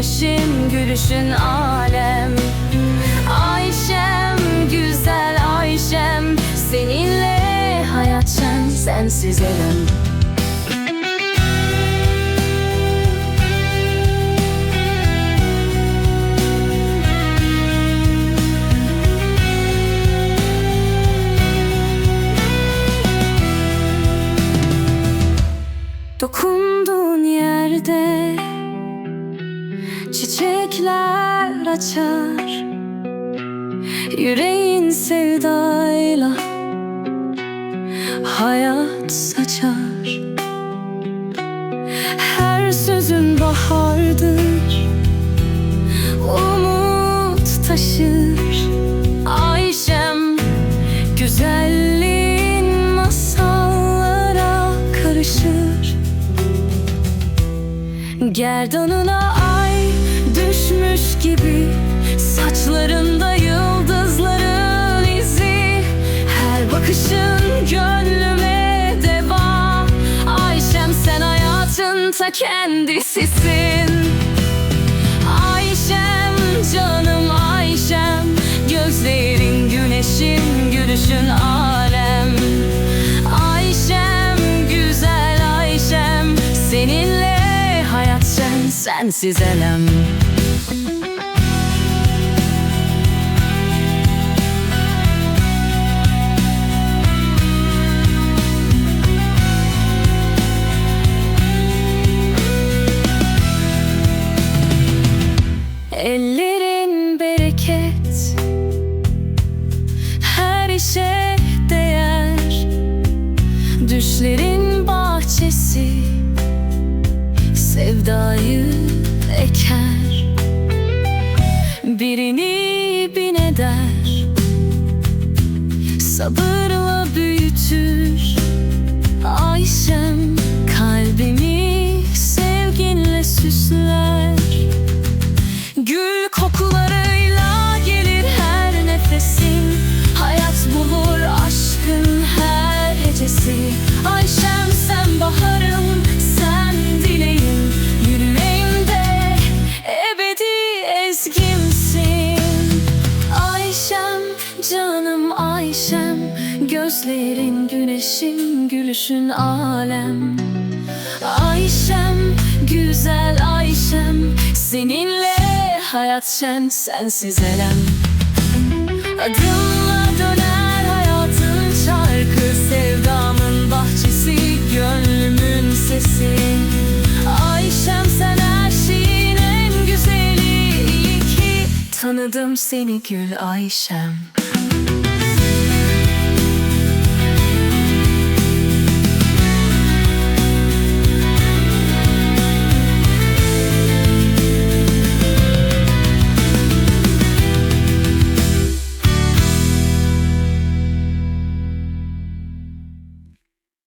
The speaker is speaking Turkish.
Güneşin, gülüşün alem. Ayşem, güzel Ayşem. Seninle hayat şen, sensiz ölüm Dokunduğun yerde çiçekler açar. Yüreğin sevdayla hayat saçar. Her sözün bahardır. Umut taşır Gerdanına ay düşmüş gibi Saçlarında yıldızların izi. Her bakışın gönlüme deva. Ayşem sen hayatın ta kendisisin sensiz elem. Ellerin bereket. Her işe değer. Düşlerin bahçesi Sevdayı eker. Birini bin eder. Sabırla büyütür Ayşem Gözlerin güneşin, gülüşün alem. Ayşem, güzel Ayşem Seninle hayat şen, sensiz elem. Adımla döner hayatın şarkı Sevdamın bahçesi, gönlümün sesi. Ayşem sen her şeyin en güzeli. İyi ki tanıdım seni gül Ayşem